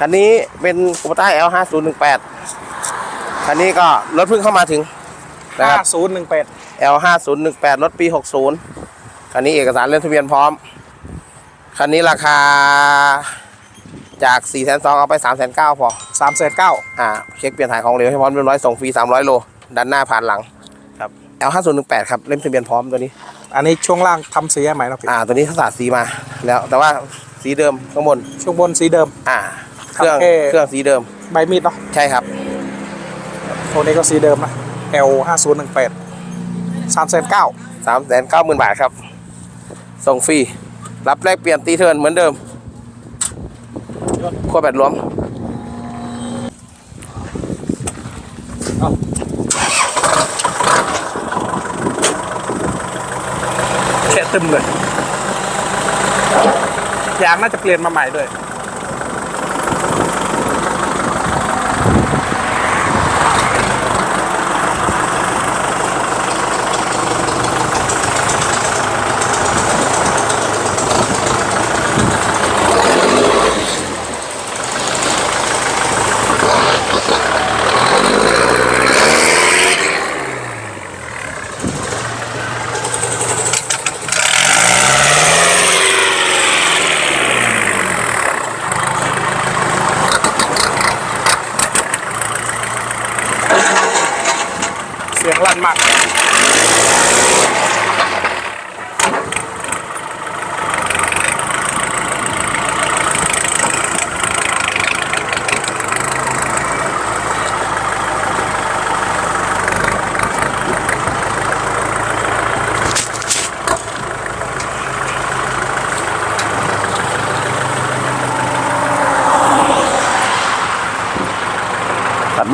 คันนี้เป็นคูปต้า L 5 0 1 8คันนี้ก็รถเพิ่งเข้ามาถึงนะคห้ารับศูนย์หนึ่งแปด L 5 0 1 8รถปี60คันนี้เอกสารเล่มทะเบียนพร้อม คันนี้ราคาจาก4 2 0 0 0เอาไป3 9 0 0พอสามแสนเก้าอ่าเช็คเปลี่ยนถ่ายของเหลวให้พร้อมเรียบร้อยส่งฟรี300 โลดันหน้าผ่านหลังครับ L 5 0 1 8ครับเล่มทะเบียนพร้อมตัวนี้ อันนี้ช่วงล่างทำสีให้ใหม่นะพี่อ่าตัวนี้เขาสาดสีมาแล้วแต่ว่าสีเดิมข้างบนช่วงบนสีเดิมอ่า เครื่องครับแค่เครื่องสีเดิม ใบมีดเนาะใช่ครับตัวนี้ก็สีเดิมนะ L ห้าศูนย์หนึ่งแปดสามแสนเก้าสามแสนเก้าหมื่นบาทครับ ส่งฟรี รับแลกเปลี่ยนตีเทิร์นเหมือนเดิมขั้วแบตรวมแค่ตึมเลยยางน่าจะเปลี่ยนมาใหม่ด้วย สียงลั่นมาก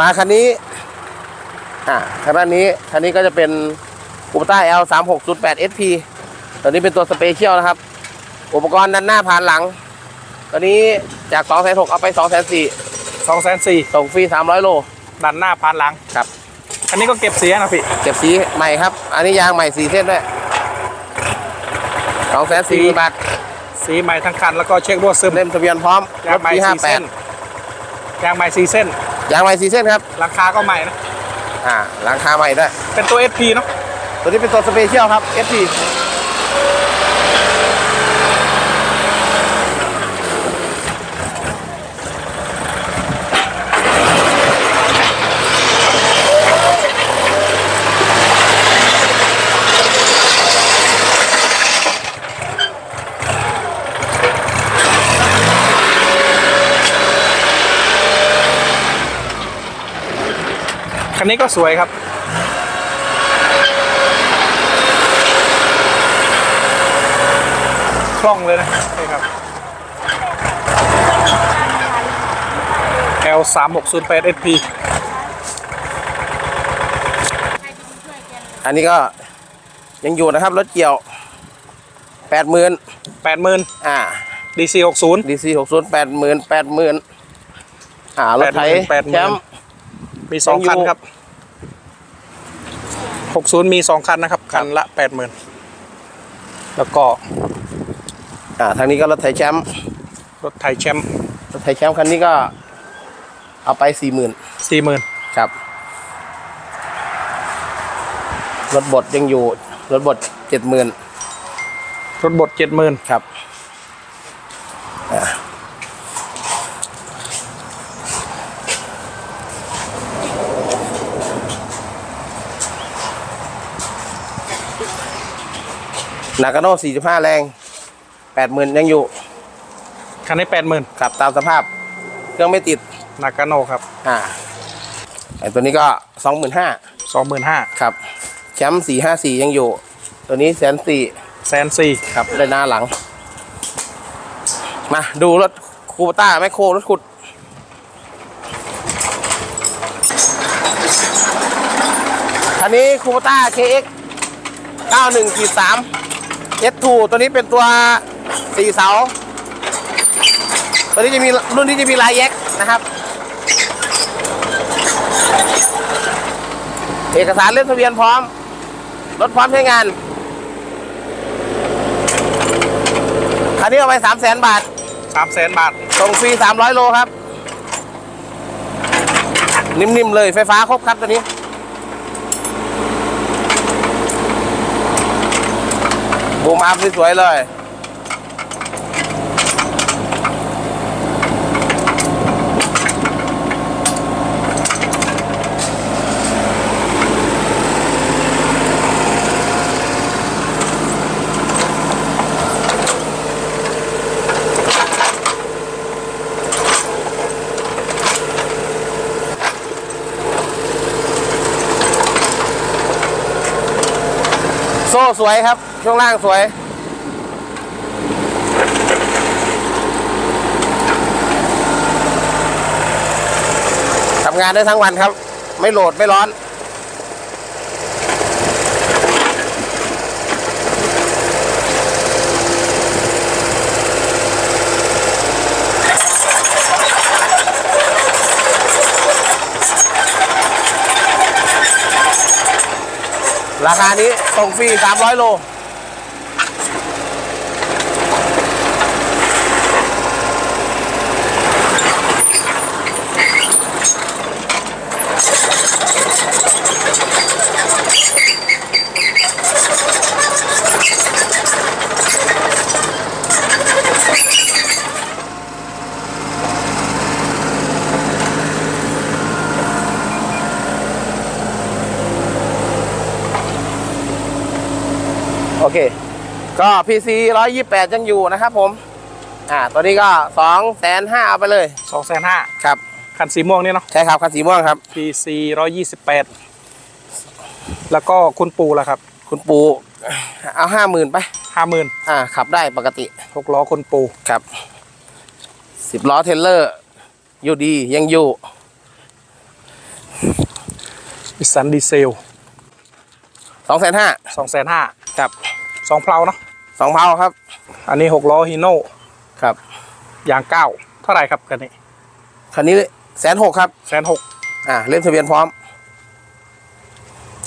มาคันนี้ อ่าคันด้านนี้คันนี้ก็จะเป็นอุปต้า L 3 6 0 8 SP ตัวนี้เป็นตัวสเปเชียลนะครับ อุปกรณ์ด้านหน้าผ่านหลัง ตัวนี้จาก2 6 0 0 0เอาไป2 4 0 0 0สองแสนสี่ส่งฟรี 300 โลดันหน้าพานหลังครับ อันนี้ก็เก็บเสียนะพี่ เก็บสีใหม่ครับ อันนี้ยางใหม่สีเส้นด้วย2 4 0 0 0 0บาท สีใหม่ทั้งคันแล้วก็เช็ครั่วซึมเล่มทะเบียนพร้อมยางใหม่ปีสี่เส้น58ยางใหม่สี่เส้น ยางใหม่สีเส้นครับ ราคาก็ใหม่นะ อ่าราคาใหม่ด้วย เป็นตัว SP เนาะตัวนี้เป็นตัวสเปเชียลครับ SP คันนี้ก็สวยครับ คล่องเลยนะนี่ครับ L 3 6 0 8 SP อันนี้ก็ยังอยู่นะครับ รถเกี่ยวแปดหมื่น80,000อ่า DC 60ดีซีหกศูนย์แปดหมื่นแปดหมื่นอ่ารถไถ80,000แชมป์ มีสองยังอยู่คันครับ60มีสองคันนะครับคันละ80,000แล้วก็อ่าทางนี้ก็รถไถแชมป์รถไทยแชมป์รถไถแชมป์คันนี้ก็ เอาไปสี่หมื่น40,000ครับรถบดยังอยู่รถบดเจ็ดหมื่นรถบด70,000ครับ นากาโน่สี่สิบห้าแรงแปดหมื่นยังอยู่ คันนี้80,000ขับตามสภาพ เครื่องไม่ติด นากาโนครับอ่าไอตัวนี้ก็สองหมื่นห้า25,000ครับ แชมป์สี่ห้าสี่ยังอยู่ ตัวนี้แสนสี่แสนสี่ครับได้หน้าหลัง มาดูรถคูปต้าแมคโครรถขุด คันนี้คูปต้า KX 91ขีด3 S2 ตัวนี้เป็นตัวสี่เสา ตัวนี้จะมีรุ่นที่จะมีลายแยกนะครับ เอกสารเล่มทะเบียนพร้อม รถพร้อมใช้งาน คันนี้เอาไป3 0 0 0 0 0บาท3 0 0 0 0 0บาท ส่งฟรี300โลครับ3นิ่มๆเลยไฟฟ้าครบครับตัวนี้ บูมอัพสวยๆเลย โซ่สวยครับ ช่วงล่างสวย ทำงานได้ทั้งวันครับ ไม่โหลดไม่ร้อน ราคานี้ส่งฟรี300 โล โอเค ก็ PC 128 ยังอยู่นะครับผม อ่า ตัวนี้ก็2แสนห้าเอาไปเลย สองแสนห้าครับ คันสีม่วงนี่เนาะ ใช่ครับ คันสีม่วงครับ PC ร้อยยี่สิบแปดแล้วก็คุณปูล่ะครับคุณปู เอาห้าหมื่นไป ห้าหมื่นอ่า ขับได้ปกติ หกล้อคุณปูครับสิบล้อเทรลเลอร์ อยู่ดียังอยู่อิสันดีเซลสองแสนห้าสองแสนห้า ครับสองเพลาเนาะสองเผาครับ อันนี้หกล้อฮีโน่ครับยางเก้าเท่าไหร่ครับกันนี้คันนี้แสนหกครับแสนหกอ่าเล่มทะเบียนพร้อม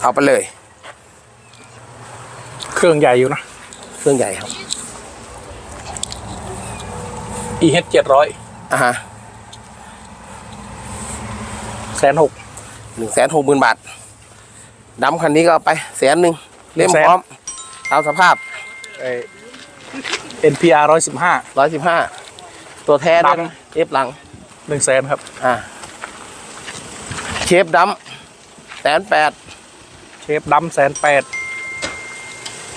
เอาไปเลย เครื่องใหญ่อยู่นะ เครื่องใหญ่ครับ EH เจ็ดร้อยอ่าฮะแสนหกหนึ่งแสนหกหมื่นบาทดำคันนี้ก็เอาไปแสนหนึ่งเล่มแสนพร้อม ตามสภาพ NPR ร้อยสิบห้าร้อยสิบห้าตัวแท้ด้วยนะดำเอฟหลังหนึ่งแสนครับ อ่าเชฟดำแสนแปดเชฟดำแสนแปด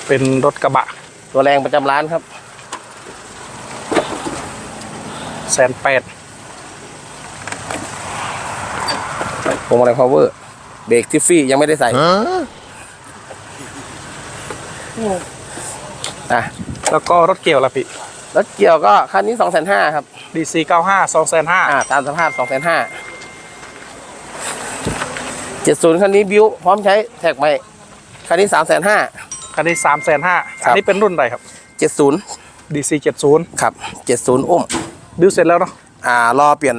เป็นรถกระบะ ตัวแรงประจำร้านครับแสนแปดพวงมาลัยพาวเวอร์เบรกทิฟฟี่ยังไม่ได้ใส่ อะแล้วก็รถเกี่ยวละพี่รถเกี่ยวก็คันนี้สองแสนห้าครับ DC เก้าห้าสองแสนห้าอ่าตามสภาพสองแสนห้าเจ็ดศูนย์คันนี้บิวพร้อมใช้แท็กใหม่คันนี้สามแสนห้าคันนี้สามแสนห้าครับอันนี้เป็นรุ่นอะไรครับเจ็ดศูนย์ DC เจ็ดศูนย์ครับเจ็ดศูนย์อุ้มบิวเสร็จแล้วเนาะอ่ารอเปลี่ยน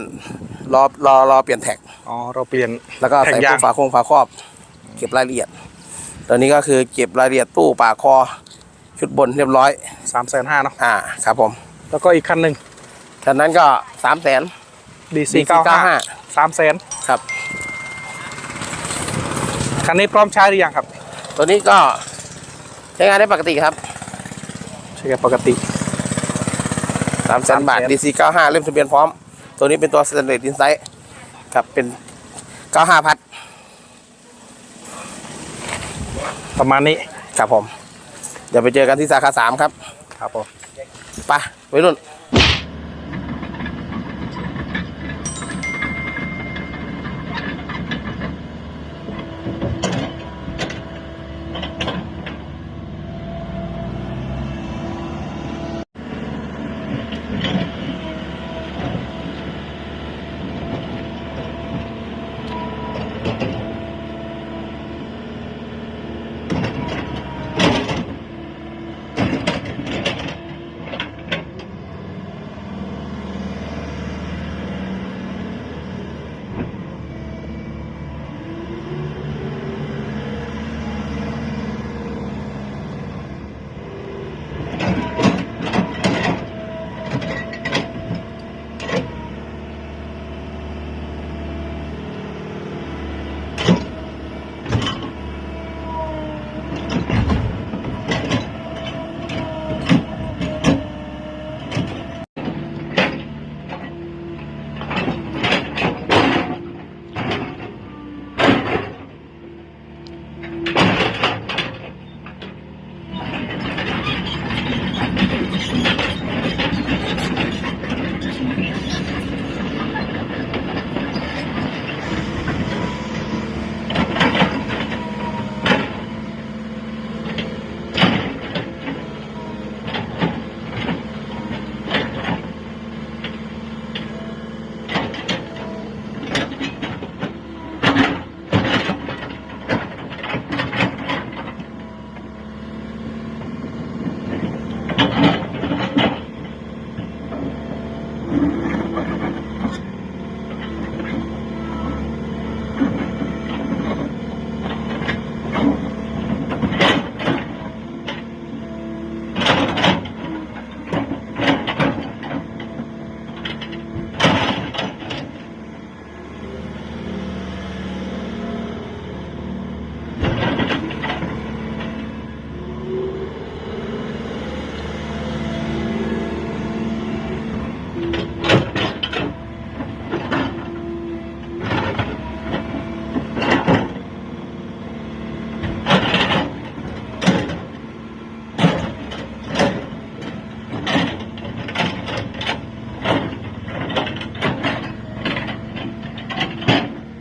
รอรอรอเปลี่ยนแท็กอ๋อเราเปลี่ยนแล้วก็แผ่ใส่นยาตู้งฝาโครงฝาครอบ เก็บรายละเอียด ตอนนี้ก็คือเก็บรายละเอียดตู้ปากคอ ชุดบนเรียบร้อยสามแสนห้าเนาะอ่าครับผม แล้วก็อีกคันหนึ่งคันนั้นก็สามแสน DC DC เก้าห้า95สามแสนครับคันนี้พร้อมใช้หรือยังครับ ตัวนี้ก็ใช้งานได้ปกติครับ ใช้กับปกติสามแสนบาท300,000 DC 95เล่มทะเบียนพร้อม ตัวนี้เป็นตัว Stainless Insight ครับเป็น95พัด ประมาณนี้ครับผม เดี๋ยวไปเจอกันที่สาขาสามครับ ครับผมไปไปรุ่น